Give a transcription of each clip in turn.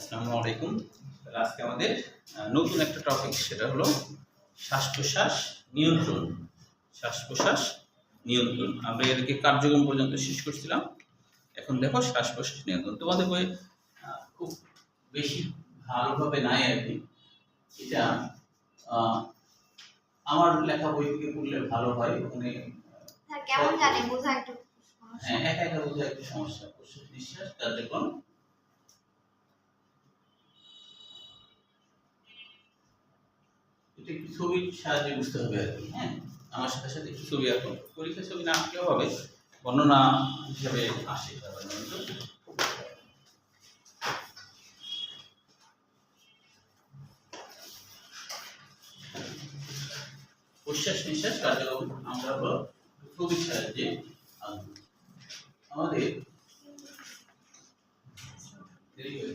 আসসালামু আলাইকুম। আজকে আমাদের নতুন একটা টপিক সেটা হলো শ্বাস প্রশ্বাস নিয়ন্ত্রণ। শ্বাস প্রশ্বাস নিয়ন্ত্রণ। আমরা এদিকে কার্যক্রম পর্যন্ত শেষ করছিলাম। এখন দেখো শ্বাস প্রশ্বাস নিয়ন্ত্রণ। তোমাদের বই খুব বেশি ভালোভাবে নাই আর কি। এটা আহ, আমার লেখা বই থেকে পড়লে ভালো হয়। ওখানে কেমন জানে বোঝা একটু। হ্যাঁ একা একা বোঝা একটু সমস্যা প্রশ্বাস নিঃশ্বাস কার্যক্রম এটা একটু ছবির সাহায্যে বুঝতে হবে আর কি হ্যাঁ? আমার সাথে সাথে একটু ছবি আঁকো। পরীক্ষা ছবি না আঁকলেও হবে, বর্ণনা হিসাবে আসে সাধারণত প্রশ্বাস নিঃশ্বাস কার্যক্রম আমরা ছবির সাহায্যে আমাদের দেরি হয়ে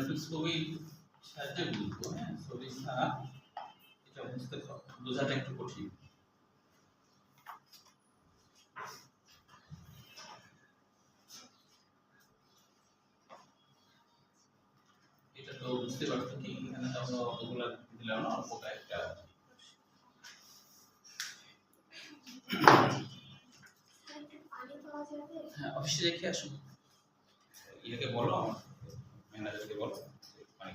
একটু ছবির সাহায্যে বুঝব হ্যাঁ? ছবি ছাড়া এটা বুঝতে বোঝাটা একটু কঠিন। এটা তো বুঝতে পারছ কি? এখানে তো আমরা অতগুলা দিলাম না, অল্প কয়েকটা? হ্যাঁ অফিসে রেখে আসুন। ইয়েকে বলো আমার বলো। পানি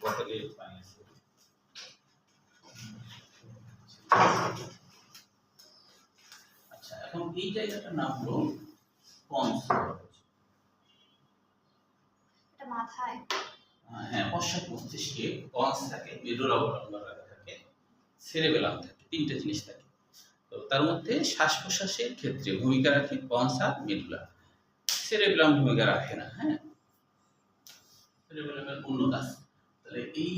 বোতলে পানি আছে আচ্ছা এখন এই জায়গাটার নাম হলো পন্স এটা মাথায়। হ্যাঁ পশ্চাৎ মস্তিষ্কে পন্স থাকে থাকে সেরেবেলাম থাকে তিনটে জিনিস থাকে। তো তার মধ্যে শ্বাস প্রশ্বাসের ক্ষেত্রে ভূমিকা রাখে পন্স আর মেডুলা সেরেবেলাম ভূমিকা রাখে না হ্যাঁ? সেরেবেলামের অন্য কাজ তাহলে এই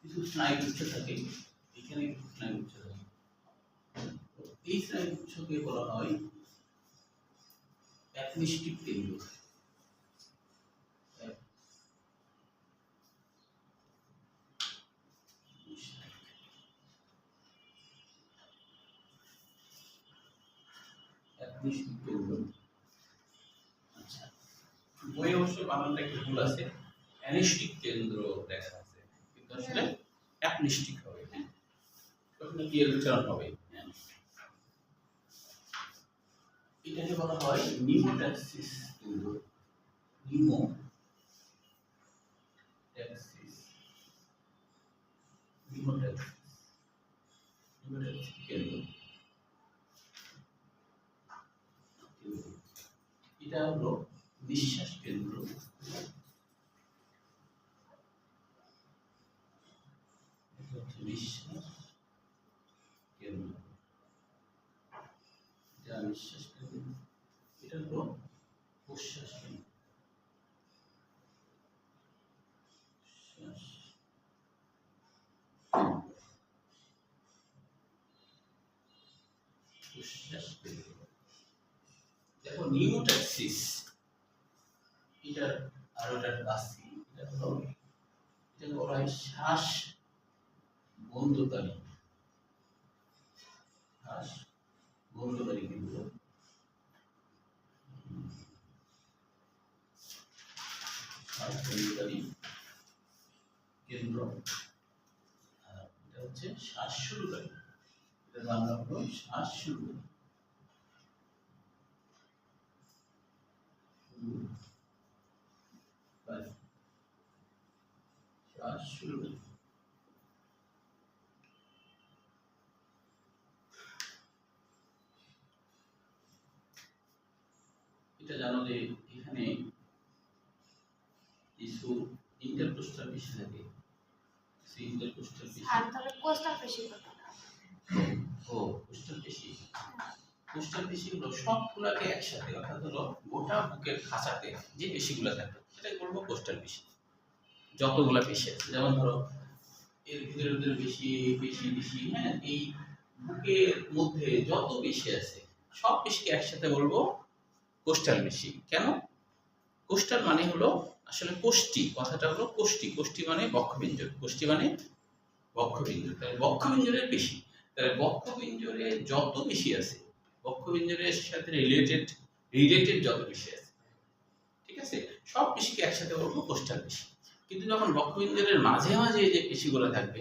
কিছু স্নায়ুগুচ্ছ থাকে, এখানে কিছু স্নায়ুগুচ্ছ থাকে। এই স্নায়ুগুচ্ছকে বলা হয় কেন্দ্র বই অবশ্য বানানটা একটু ভুল আছে। অ্যানিস্টিক কেন্দ্র দেখা আছে। কিন্তু আসলে অ্যাপনিস্টিক হবে হ্যাঁ। ওখানে কি এর উচ্চারণ হবে? হ্যাঁ। এটাকে বলা হয় নিমোট্যাক্সিস কেন্দ্র। নিমো। ট্যাক্সিস। কেন্দ্র। এটা হলো নিঃশ্বাস কেন্দ্র নিঃশ্বাস কেন্দ্র এটা নিঃশ্বাস কেন্দ্র এটা হলো প্রশ্বাস দেখো নিউট্যাক্সিস এটার আর ওটার কাছে এটা হলো এটা বলা হয় শ্বাস শ্বাস বন্ধকারী কেন্দ্র শ্বাস বন্ধকারী কেন্দ্র। এটা হচ্ছে শ্বাস শুরুকারী এটা বাংলা হলো শ্বাস শুরুকারী Vale. শ্বাস শুরু করি। এটা জানো যে এখানে কিছু ইন্টারকোস্টাল পেশি থাকে। কিছু ইন্টারকোস্টাল পেশি আর তাহলে কোস্টাল পেশি কথা। ও কোস্টাল পেশি কোস্টাল পেশিগুলো সবগুলোকে একসাথে অর্থাৎ হলো গোটা বুকের খাঁচাতে যে পেশিগুলো থাকে সেটাকে বলব কোস্টাল পেশি যতগুলা পেশি আছে যেমন ধরো এর ভিতরে ভিতরে বেশি বেশি পেশি হ্যাঁ এই বুকের মধ্যে যত বেশি আছে সব পেশিকে একসাথে বলব কোস্টাল পেশি কেন? কোস্টাল মানে হলো আসলে কোষ্টি কথাটা হলো কোষ্টি কোষ্টি মানে বক্ষবিঞ্জর কোষ্টি মানে বক্ষবিঞ্জর তাহলে বক্ষবিঞ্জরের বেশি। তাহলে বক্ষবিঞ্জরে যত বেশি আছে বক্ষবিঞ্জরের সাথে রিলেটেড রিলেটেড যত বেশি আছে, ঠিক আছে? সব পেশিকে একসাথে বলব কোস্টাল পেশি কিন্তু যখন বক্ষবিঞ্জরের মাঝে মাঝে যে পেশিগুলো থাকবে